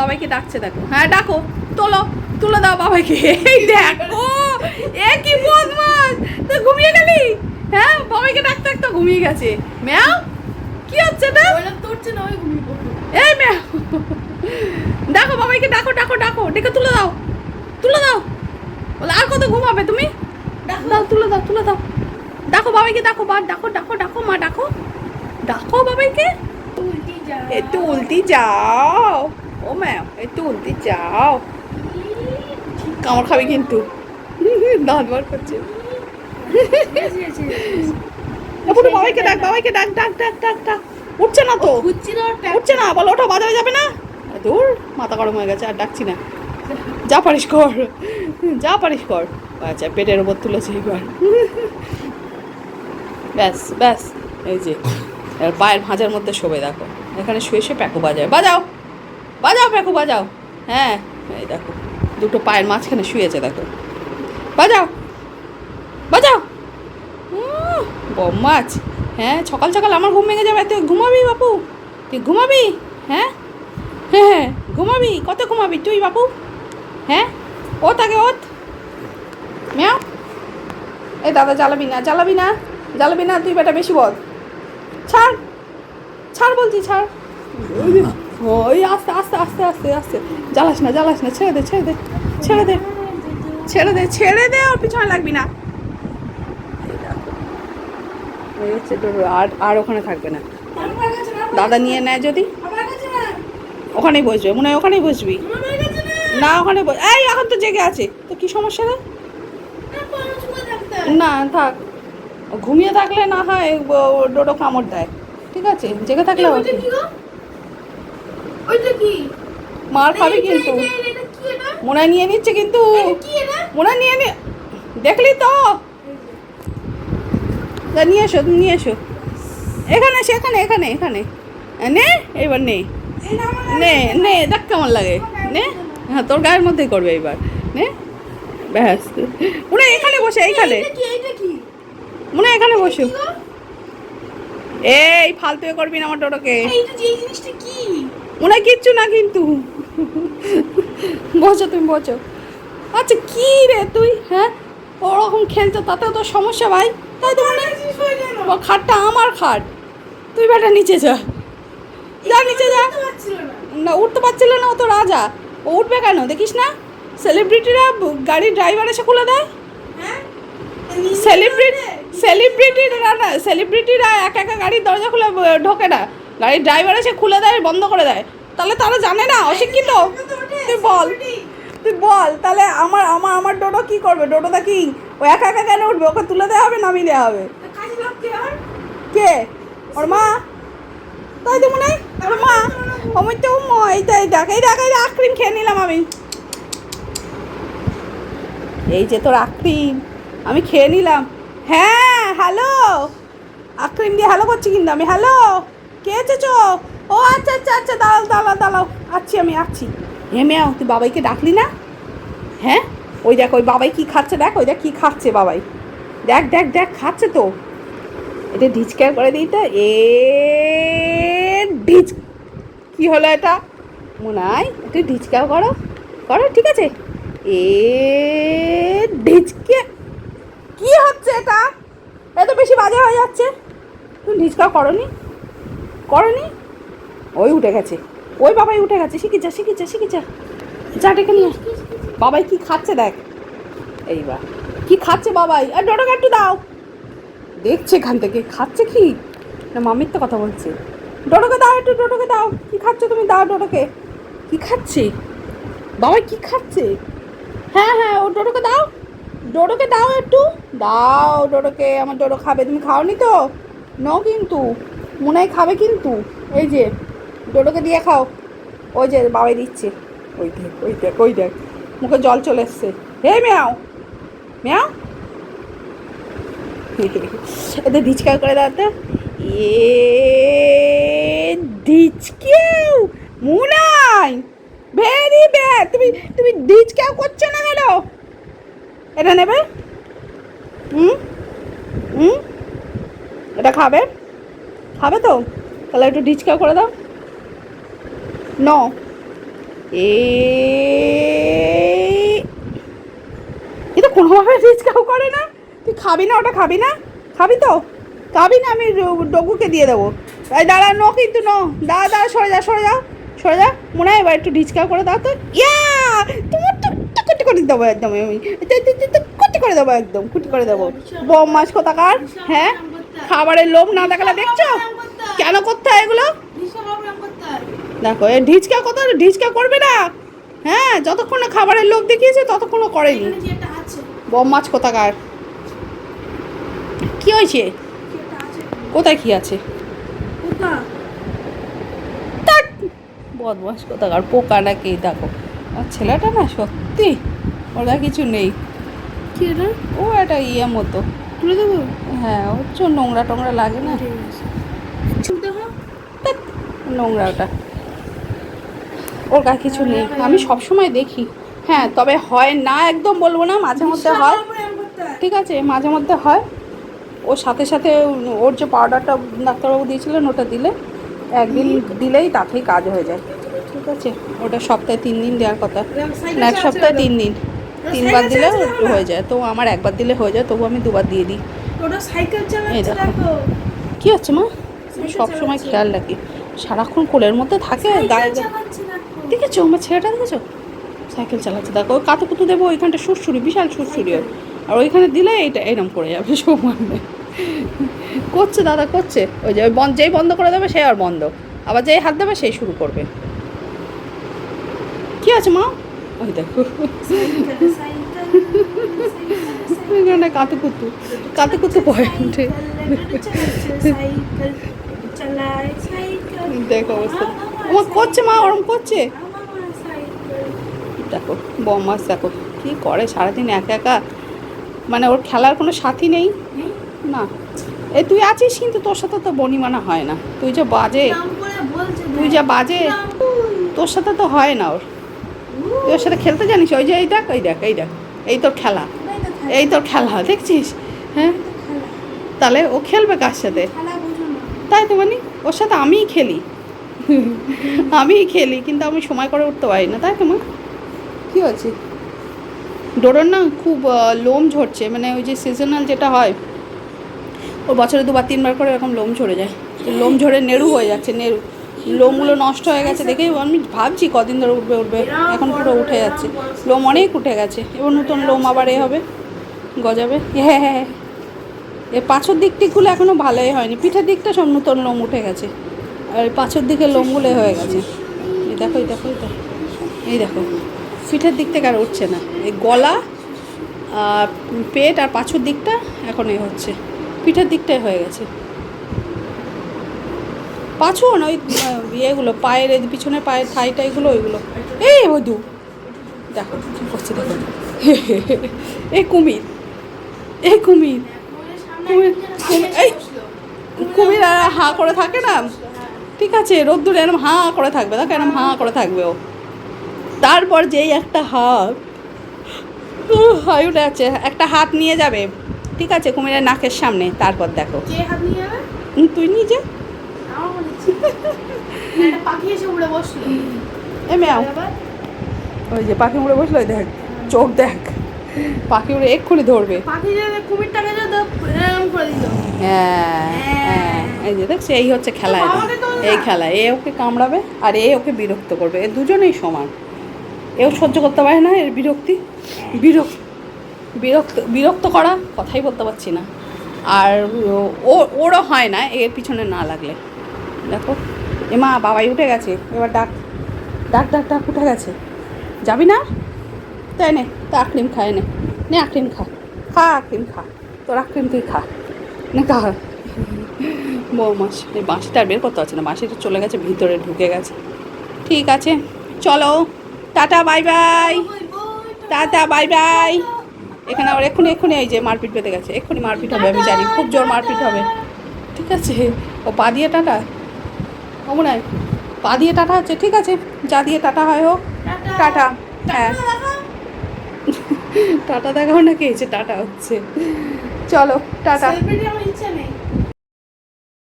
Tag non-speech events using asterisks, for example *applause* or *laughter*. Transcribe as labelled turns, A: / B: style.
A: বাবাইকে ডাকছে দেখো। হ্যাঁ ডাকো তোলো তুলে দাও বাবাইকে এই দেখো এ কি বদমাস তুই ঘুমিয়ে গেলি? হ্যাঁ বাবাইকে ডাকতে ডাকতে ঘুমিয়ে গেছে। ম্যাও কি হচ্ছে
B: ওইটা তোরছে না ওই ঘুমিয়ে পড়ল।
A: এই ম্যাও ডাকো বাবাইকে ডাকো ডাকো ডাকো ডেকে তুলে দাও তুলে দাও। বলে আর কত ঘুমাবে তুমি? দাও তুলে দাও তুলে দাও। ডাকো বাবাইকে ডাকো বা ডাকো ডাকো ডাকো মা ডাকো। ডাকো বাবাইকে
B: উল্টি যা
A: একটু উল্টি যাও। ও ম্যাম একটু উল্টি যাও। কামড় খাবে কিন্তু। দাঁত বার করছে। পুরো বাবাইকে ডাক বাবাইকে ডাক ডাক ডাক ডাক ডাক। উঠছে না তো? উঠছে না বলো ওটা বাজারে যাবে না? দূর মাথা গরম হয়ে গেছে আর ডাকছি না। যা পারিস কর যা পারিস কর। আচ্ছা পেটের ওপর তুলেছে এবার। ব্যাস ব্যাস এই যে। পায়ের ভাঁজার মধ্যে শোবে দেখো। এখানে শুয়ে শুয়ে প্যাকো বাজায়। বাজাও! বাজাও প্যাকু বাজাও। হ্যাঁ এই দেখো দুটো পায়ের মাঝখানে শুয়েছে দেখো। বাজাও বাজাও। উম, বম্মাচ হ্যাঁ সকাল সকাল আমার ঘুম ভেঙে যাবে তুই ঘুমাবি বাপু? তুই ঘুমাবি? হ্যাঁ? হ্যাঁ হ্যাঁ ঘুমাবি? কত ঘুমাবি তুই বাপু? হ্যাঁ? ও তাকে ওত। মিয়াও। এই দাদা জ্বালাবি না জ্বালাবি না জ্বালাবি না তুই বেটা বেশি বল ছাড় ছাড় বলছি ছাড়। ওই আস্তে আস্তে আস্তে আস্তে আস্তে। জ্বালাস না জ্বালাস না, ছেড়ে দে ছেড়ে দে ছেড়ে দে ছেড়ে দে ছেড়ে দে, ওর পিছনে লাগবি না। আর আর ওখানে থাকবে না। দাদা নিয়ে নেয় যদি। ওখানেই বসবে, মনে হয় ওখানেই বসবি।
B: না,
A: ওখানে এই, এখন তো জেগে আছে। তো কি সমস্যা রে?
B: না,
A: থাক। ঘুমিয়ে থাকলে না হয় ডোডো কামড় দেয়। ঠিক আছে, জেগে থাকলে
B: ওইটা
A: কি? মার খাবি কিন্তু। মনে নিয়ে নিচ্ছে কিন্তু। মনে নিয়ে নি দেখলি তো? নিয়ে এসো তুমি নিয়ে এসো। এখানে এসে এখানে এখানে নে এবার নে। নে নে দেখ কেমন লাগে। নে। হ্যাঁ তোর গায়ের মধ্যেই করবে এবার। নে। ব্যাস। মনে এখানে বসে এইখানে মনে এখানে বসো। এই ফালতু করবি না আমার টোটোকে
B: এই জিনিসটা কি?
A: হয় কিচ্ছু না কিন্তু। বসো তুমি, বসো। আচ্ছা কি রে তুই হ্যাঁ? ওরকম খেলছো, তাতেও তো সমস্যা ভাই। তাই তো মনে খাটটা আমার খাট। তুই বেটা নিচে যা। যা নিচে যা।
B: না,
A: উঠতে পারছিল না ও তো রাজা। ও উঠবে কেন, দেখিস না? সেলিব্রিটিরা গাড়ির ড্রাইভার এসে খুলে দেয়। সেলিব্রিটি সেলিব্রিটিরা না সেলিব্রিটিরা একা একা গাড়ির দরজা খুলে ঢোকে না। গাড়ির ড্রাইভার এসে খুলে দেয়, বন্ধ করে দেয়। তাহলে তারা জানে না, অশিক্ষিত। তুই বল। তুই বল, তাহলে আমার আমার আমার ডোডো কি করবে? ডোডোটা কি? ও একা একা কেন উঠবে? ওকে তুলে দেওয়া হবে নামিয়ে দেওয়া হবে?
B: কি?
A: ওর মা? তাই তো মনে হয়? ওর মা? আমি তো এই তাই দেখ, এই দেখ, এই আইসক্রিম খেয়ে নিলাম আমি। এই যে তোর আইসক্রিম আমি খেয়ে নিলাম। হ্যাঁ হ্যালো আইসক্রিম দিয়ে হ্যালো করছি কিন্তু আমি হ্যালো কে এসেছ ও আচ্ছা আচ্ছা আচ্ছা দাঁড়াও দাঁড়াও দাঁড়াও। আছি আমি আছি হে মেয়াও তুই বাবাইকে ডাকলি না? হ্যাঁ? ওই দেখ, ওই বাবাই কি খাচ্ছে, দেখ, ওই দেখ কি খাচ্ছে বাবাই। দেখ দেখ দেখ, খাচ্ছে তো। এটা ডিচকার করে দিই তো। এ ডিচ। কি হলো এটা? মনে হয় একটু ডিচকাও করো। করো, ঠিক আছে। এ ডিচকে কি হচ্ছে এটা? এত বেশি বাজে হয়ে যাচ্ছে। তুমি ডিচকাও করনি? করনি? ওই উঠে গেছে। ওই বাবাই উঠে গেছে। শিখি যা শিখি যা শিখি যা। যা ডেকে নিয়ে। বাবাই কি খাচ্ছে দেখ। এইবার। কি খাচ্ছে বাবাই? আর ডোটোকে একটু দাও। দেখছে এখান থেকে। খাচ্ছে কি? না মামির তো কথা বলছে। ডোটোকে দাও একটু ডোটোকে দাও। কি খাচ্ছ তুমি? দাও ডোটোকে কি খাচ্ছে? বাবা কি খাচ্ছে? হ্যাঁ হ্যাঁ ও ডোটোকে দাও। ডোডোকে দাও একটু। দাও ডোডোকে। আমার ডোডো খাবে। তুমি খাওনি তো? নো কিন্তু। মনে হয় খাবে কিন্তু। এই যে, ডোডোকে দিয়ে খাও। ওই যে বাবাই দিচ্ছে। ওই দেখ ওই দেখ ওই দেখ। মুখে জল চলে এসছে। হে মেয়াও মেয়াও। এদের ডিচকাও করে দাও তো এ ডিচকেও মুনাই। Very bad. তুমি তুমি ডিচকাও করছ না কেন? এটা নেবে? হুম? হুম? এটা খাবে? খাবে তো? তাহলে একটু ডিচকাও করে দাও। ন। এ তো কোনোভাবে রিচকাও করে না। তুই খাবি না ওটা খাবি না? খাবি তো? খাবি না আমি ডগুকে দিয়ে দেবো। এই দাঁড়া নো কিন্তু নো। দাঁড়া দাঁড়া সরে যা সরে যাও সরে যা। মনে হয় এবার একটু ঢিচকা করে দাও তো। ইয়া! তোমার তো কুটি করে দেবো একদম আমি কুটি করে দেবো একদম কুটি করে দেবো। বম মাছ কোথাকার? হ্যাঁ? খাবারের লোভ না দেখালে দেখছ? কেন করতে হয় এগুলো? দেখো এ ঢিচকা কত ঢিচকা করবে না। হ্যাঁ যতক্ষণ না খাবারের লোভ দেখিয়েছে ততক্ষণও করেনি। বম মাছ কোথাকার? কি হয়েছে? কোথায় কি আছে! বদমাস কোথাকার? পোকা নাকি? দেখো আর ছেলেটা না সত্যি ওরা কিছু নেই।
B: কি এটা
A: ও একটা ইয়ে মতো।
B: তুলে দেবো?
A: হ্যাঁ ওর জন্য নোংরা টোংরা লাগে না। নোংরা ওটা। ওর গায়ে কিছু নেই। আমি সব সময় দেখি। হ্যাঁ তবে হয় না একদম বলব না মাঝে মধ্যে হয়। ঠিক আছে মাঝে মধ্যে হয়। ওর সাথে সাথে ওর যে পাউডারটা ডাক্তারবাবু দিয়েছিলেন ওটা দিলে। একদিন দিলেই তাতেই কাজ হয়ে যায়। ঠিক আছে ওটা সপ্তাহে তিন দিন দেওয়ার কথা। এক সপ্তাহে তিন দিন। তিনবার দিলে হয়ে যায়। তো আমার একবার দিলে হয়ে যায় তবু আমি দুবার দিয়ে দিই। কী হচ্ছে মা? আমি সব সময় খেয়াল রাখি। সারাক্ষণ কোলের মধ্যে থাকে গায়ে দেখেছ? আমার ছেলেটা দেখেছ? সাইকেল চালাচ্ছে। দেখো ওই কাতু কুতু দেবো ওইখানটা সুরসুরি বিশাল সুরসুরি ওর। আর ওইখানে দিলে এইটা এরম করে যাবে সমানে করছে দাদা করছে। ওই যে বন্ধ যেই বন্ধ করে দেবে সে আর বন্ধ। আবার যেই হাত দেবে সেই শুরু করবে। কি আছে মা? ওই দেখো।
B: সাইকেল সাইকেল
A: ওইখানে কাতু কুতু কাতু কুতু পয়েন্টে
B: সাইকেল
A: দেখো অবস্থা। আমার করছে মা ওরম করছে। দেখো বমাস দেখো কি করে সারাদিন একা একা? মানে ওর খেলার কোনো সাথী নেই? না। এ তুই আছিস কিন্তু তোর সাথে তো বনিমানা হয় না। তুই যা বাজে। তুই যা বাজে। তোর সাথে তো হয় না ওর। তুই ওর সাথে খেলতে জানিস? ওই যে এই দেখ এই দেখ এই দেখ। এই তোর খেলা। এই তোর খেলা দেখছিস? হ্যাঁ? তাহলে ও খেলবে কার সাথে? তাই তো মানে ওর সাথে আমিই খেলি। আমিই খেলি কিন্তু আমি সময় করে উঠতে পারি না তাই তো মা? কী হচ্ছে ডোরোর না খুব লোম ঝরছে মানে ওই যে সিজনাল যেটা হয় ও বছরে দুবার তিনবার করে এরকম লোম ঝরে যায়। তো লোম ঝরে নেড়ু হয়ে যাচ্ছে নেড়ু। লোমগুলো নষ্ট হয়ে গেছে দেখে আমি ভাবছি কদিন ধরে উঠবে উঠবে। এখন পুরো উঠে যাচ্ছে। লোম অনেক উঠে গেছে। এবার নতুন লোম আবার এ হবে, গজাবে। হ্যাঁ হ্যাঁ এর পাঁচের দিক টিকগুলো এখনও ভালোই হয়নি। পিঠের দিকটা সব নতুন লোম উঠে গেছে। আর পাঁচের দিকে লোমগুলো এ হয়ে গেছে। এই দেখো এই দেখো এই দেখো। এই দেখো। পিঠের দিক থেকে আর উঠছে না। এই গলা পেট আর পাঁচুর দিকটা এখন এ হচ্ছে। পিঠের দিকটাই হয়ে গেছে। পাঁচু না ওই ইয়েগুলো পায়ের পিছনে পায়ের থাই টাইগুলো ওইগুলো। এই বধু দেখো কি করছে দেখো। এই কুমির এই কুমির। কুমির এই কুমির আর হাঁ করে থাকে না? ঠিক আছে রোদ্দুর এরম হাঁ করে থাকবে দেখো এরম হাঁ করে থাকবে ও। তারপর যেই একটা হাত হাই উঠে আছে একটা হাত নিয়ে যাবে। ঠিক আছে কুমিরের নাকের সামনে তারপর দেখো। তুই নিজে?
B: পাখি উড়ে বসল
A: এ
B: এবার
A: ওই যে পাখি উড়ে বসল দেখ চোখ দেখ পাখি উড়ে এক্ষুনি ধরবে হ্যাঁ হ্যাঁ এই যে দেখছি এই হচ্ছে খেলা। এই খেলা এ ওকে কামড়াবে আর এ ওকে বিরক্ত করবে এ দুজনেই সমান এও সহ্য করতে পারে না এর বিরক্তি বিরক্ত বিরক্ত বিরক্ত করা কথাই বলতে পারছি না আর ও ওরও হয় না এর পিছনে না লাগলে দেখো। এ মা বাবাই উঠে গেছে। এবার ডাক ডাক ডাক ডাক, উঠে গেছে। যাবি না? তাই নে, তো আক্রিম খায় নে। নে আক্রিম খা। খা আক্রিম খা। তোর আক্রিম তুই খা। নে খা। বৌমাস এই বাঁশিটা আর বের করতে পারছে না। বাঁশিটা চলে গেছে, ভিতরে ঢুকে গেছে। ঠিক আছে, চলো। Tata, bye bye. Tata, bye bye. এখানে আবার এক্ষুনি এক্ষুনি এই যে মারপিট পেতে গেছে। এক্ষুনি মারপিট হবে, আমি জানি। খুব জোর মারপিট হবে। ঠিক আছে, ও পা দিয়ে টাটা। ও মনে হয় পা দিয়ে টাটা হচ্ছে ঠিক আছে যা দিয়ে টাটা হয় হোক। টাটা। হ্যাঁ। *laughs* টাটা দেখাও না কে টাটা হচ্ছে। চলো টাটা।
B: ইচ্ছা নেই।